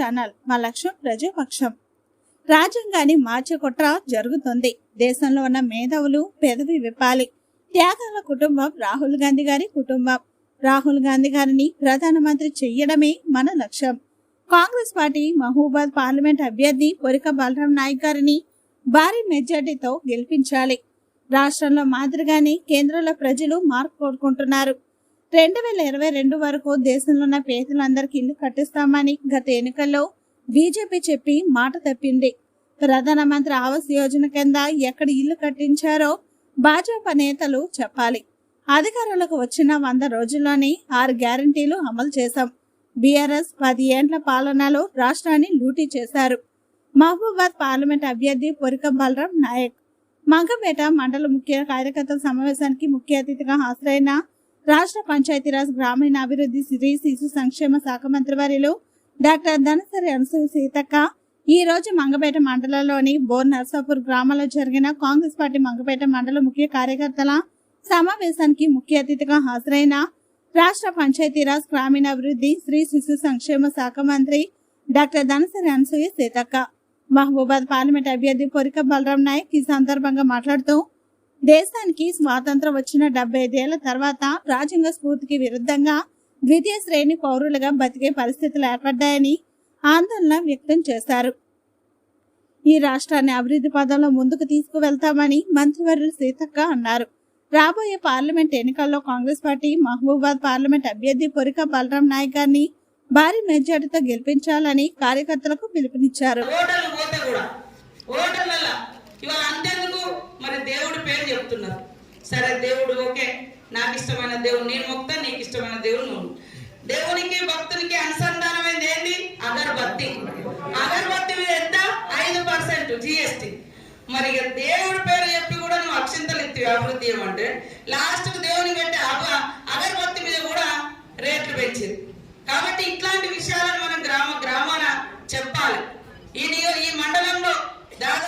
Channel. మా లక్ష్యం ప్రజాపక్షం. రాజ్యాంగాన్ని మార్చే కుట్ర జరుగుతుంది. దేశంలో ఉన్న మేధావులు పెదవి విప్పాలి. త్యాగాల కుటుంబం రాహుల్ గాంధీ గారి కుటుంబం. రాహుల్ గాంధీ గారిని ప్రధానమంత్రి చెయ్యడమే మన లక్ష్యం. కాంగ్రెస్ పార్టీ మహబూబాద్ పార్లమెంట్ అభ్యర్థి పొరిక బలరాం నాయక్ గారిని భారీ మెజార్టీతో గెలిపించాలి. రాష్ట్రంలో మాదిరిగానే కేంద్రంలో ప్రజలు మార్పు కోరుకుంటున్నారు. రెండు వేల ఇరవై రెండు వరకు దేశంలో ఉన్న పేదలందరికీ ఇల్లు కట్టిస్తామని గత ఎన్నికల్లో బీజేపీ చెప్పి మాట తప్పింది. ప్రధానమంత్రి ఆవాస్ యోజన కింద ఎక్కడ ఇల్లు కట్టించారో భాజపా నేతలు చెప్పాలి. అధికారంలోకి వచ్చిన వంద రోజుల్లోనే ఆరు గ్యారంటీలు అమలు చేశాం. బీఆర్ఎస్ పది ఏండ్ల పాలనలో రాష్ట్రాన్ని లూటీ చేశారు. మహబూబాద్ పార్లమెంట్ అభ్యర్థి పొరిక బలరాం నాయక్. మంగపేట మండల ముఖ్య కార్యకర్తల సమావేశానికి ముఖ్య అతిథిగా హాజరైన రాష్ట్ర పంచాయతీరాజ్ గ్రామీణాభివృద్ధి శ్రీ శిశు సంక్షేమ శాఖ మంత్రి డాక్టర్ ధనసరి అనసూ సీతక్క. ఈ రోజు మంగపేట మండలంలోని బోర్ నర్సాపూర్ గ్రామంలో జరిగిన కాంగ్రెస్ పార్టీ మంగపేట మండల ముఖ్య కార్యకర్తల సమావేశానికి ముఖ్య అతిథిగా హాజరైన రాష్ట్ర పంచాయతీరాజ్ గ్రామీణాభివృద్ధి శ్రీ శిశు సంక్షేమ శాఖ మంత్రి డాక్టర్ ధనసరి అనసూయ సీతక్క. మహబూబాద్ పార్లమెంట్ అభ్యర్థి పొరిక బలరాం నాయక్ ఈ సందర్భంగా మాట్లాడుతూ దేశానికి స్వాతంత్రం వచ్చిన డెబ్బై ఐదేళ్ళ తర్వాత రాజ్యాంగ స్ఫూర్తికి విరుద్ధంగా ద్వితీయ శ్రేణి పౌరులుగా బతికే పరిస్థితులు ఏర్పడ్డాయని ఆందోళన వ్యక్తం చేశారు. ఈ రాష్ట్రాన్ని అభివృద్ధి పదంలో ముందుకు తీసుకువెళ్తామని మంత్రివర్యులు సీతక్క అన్నారు. రాబోయే పార్లమెంట్ ఎన్నికల్లో కాంగ్రెస్ పార్టీ మహబూబాద్ పార్లమెంట్ అభ్యర్థి పొరిక బలరాం నాయక్ గారిని భారీ మెజార్టీతో గెలిపించాలని కార్యకర్తలకు పిలుపునిచ్చారు. చెప్తున్నారు సరే దేవుడు ఓకే. నాకు ఇష్టమైన దేవుడు నేను మొక్తా నీకు ఇష్టమైన దేవుడు నువ్వు. దేవునికి భక్తునికి అనుసంధానమైంది ఏంటి అగర్బత్తి. అగర్బత్తి మీద ఎంత? ఐదు పర్సెంట్ జిఎస్టి మరి దేవుడి పేరు చెప్పి కూడా నువ్వు అక్షింతలు ఎత్తి అభివృద్ధి ఏమంటే లాస్ట్ దేవుని పెట్టే అగరబత్తి మీద కూడా రేట్లు పెంచింది. కాబట్టి ఇట్లాంటి విషయాలను మనం గ్రామ గ్రామాన చెప్పాలి. ఈ ఈ మండలంలో దాదాపు